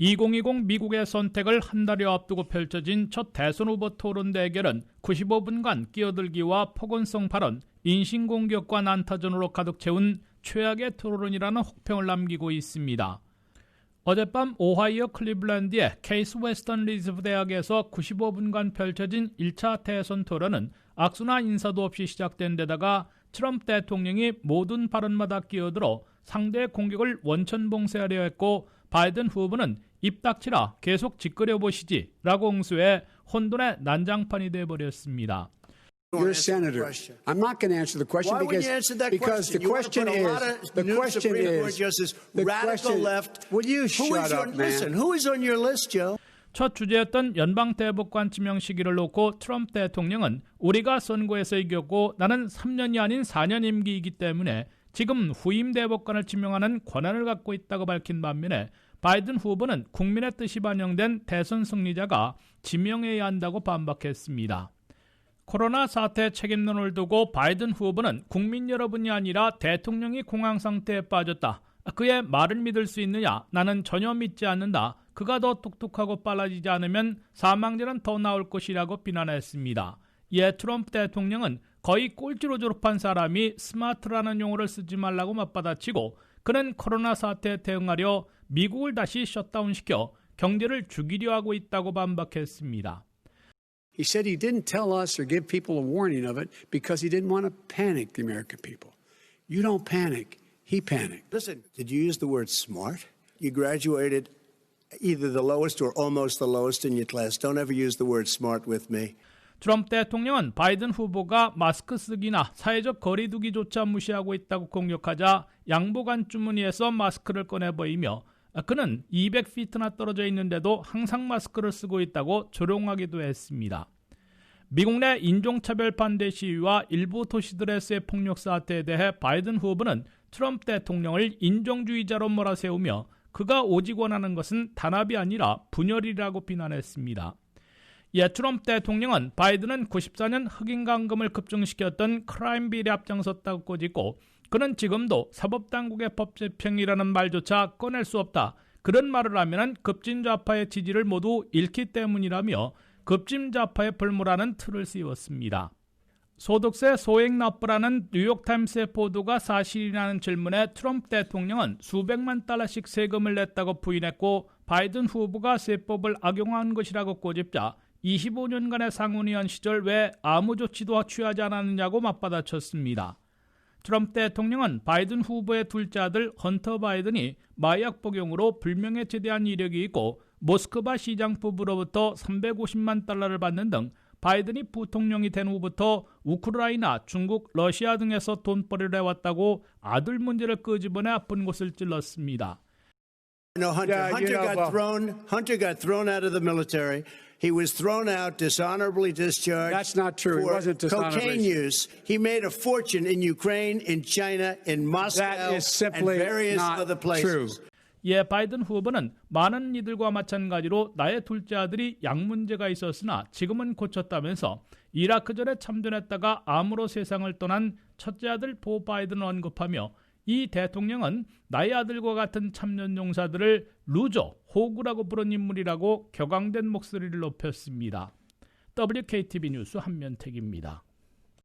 2020 미국의 선택을 한 달여 앞두고 펼쳐진 첫 대선 후보 토론 대결은 95분간 끼어들기와 폭언성 발언, 인신공격과 난타전으로 가득 채운 최악의 토론이라는 혹평을 남기고 있습니다. 어젯밤 오하이오 클리블랜드의 케이스 웨스턴 리즈브 대학에서 95분간 펼쳐진 1차 대선 토론은 악수나 인사도 없이 시작된 데다가 트럼프 대통령이 모든 발언마다 끼어들어 상대의 공격을 원천봉쇄하려 했고 바이든 후보는 입 닥치라 계속 짓거려 보시지 라고 응수해 혼돈의 난장판이 돼버렸습니다. You're a senator. I'm not going to answer the question because answer that because question? the question is the question is justices, the radical question- left. Will you shut up, on, man? Listen, who is on your list, Joe? 첫 주제였던 연방 대법관 지명 시기를 놓고 트럼프 대통령은 우리가 선거에서 이겼고 나는 3년이 아닌 4년 임기이기 때문에 지금 후임 대법관을 지명하는 권한을 갖고 있다고 밝힌 반면에 바이든 후보는 국민의 뜻이 반영된 대선 승리자가 지명해야 한다고 반박했습니다. 코로나 사태 책임론을 두고 바이든 후보는 국민 여러분이 아니라 대통령이 공황 상태에 빠졌다. 그의 말을 믿을 수 있느냐? 나는 전혀 믿지 않는다. 그가 더 똑똑하고 빨라지지 않으면 사망자는 더 나올 것이라고 비난했습니다. 이에 트럼프 대통령은 거의 꼴찌로 졸업한 사람이 스마트라는 용어를 쓰지 말라고 맞받아치고 그는 코로나 사태에 대응하려 미국을 다시 셧다운시켜 경제를 죽이려 하고 있다고 반박했습니다. He said he didn't tell us or give people a warning of it because he didn't want to panic the American people. You don't panic. He panicked. Listen, did you use the word smart? You graduated either the lowest or almost the lowest in your class. Don't ever use the word smart with me. 트럼프 대통령은 바이든 후보가 마스크 쓰기나 사회적 거리두기조차 무시하고 있다고 공격하자 양보간 주머니에서 마스크를 꺼내 보이며 그는 200피트나 떨어져 있는데도 항상 마스크를 쓰고 있다고 조롱하기도 했습니다. 미국 내 인종차별 반대 시위와 일부 도시들에서의 폭력 사태에 대해 바이든 후보는 트럼프 대통령을 인종주의자로 몰아세우며 그가 오직 원하는 것은 단합이 아니라 분열이라고 비난했습니다. 예, 트럼프 대통령은 바이든은 94년 흑인 강금을 급증시켰던 크라임 비리 앞장섰다고 꼬집고 그는 지금도 사법당국의 법제평이라는 말조차 꺼낼 수 없다. 그런 말을 하면 급진좌파의 지지를 모두 잃기 때문이라며 급진좌파에 불무라는 틀을 씌웠습니다. 소득세 소액 납부라는 뉴욕타임스의 보도가 사실이라는 질문에 트럼프 대통령은 수백만 달러씩 세금을 냈다고 부인했고 바이든 후보가 세법을 악용한 것이라고 꼬집자 25년간의 상원의원 시절 왜 아무 조치도 취하지 않았느냐고 맞받아쳤습니다. 트럼프 대통령은 바이든 후보의 둘째 아들 헌터 바이든이 마약 복용으로 불명예죄대한 이력이 있고 모스크바 시장 부부로부터 350만 달러를 받는 등 바이든이 부통령이 된 후부터 우크라이나, 중국, 러시아 등에서 돈벌이를 해왔다고 아들 문제를 끄집어내 아픈 곳을 찔렀습니다. No, Hunter. Yeah, you Hunter know, got well- thrown. Hunter got thrown out of the military. He was thrown out, dishonorably discharged. That's not true. For wasn't dishonorably- cocaine use. He made a fortune in Ukraine, in China, in Moscow, That is and simply various not other true. places. 예, 바이든 후보는 많은 이들과 마찬가지로 나의 둘째 아들이 약 문제가 있었으나 지금은 고쳤다면서 이라크전에 참전했다가 암으로 세상을 떠난 첫째 아들 보 바이든을 언급하며 이 대통령은 나의 아들과 같은 참전 용사들을 루저, 호구라고 부른 인물이라고 격앙된 목소리를 높였습니다. WKTV 뉴스 한면택입니다.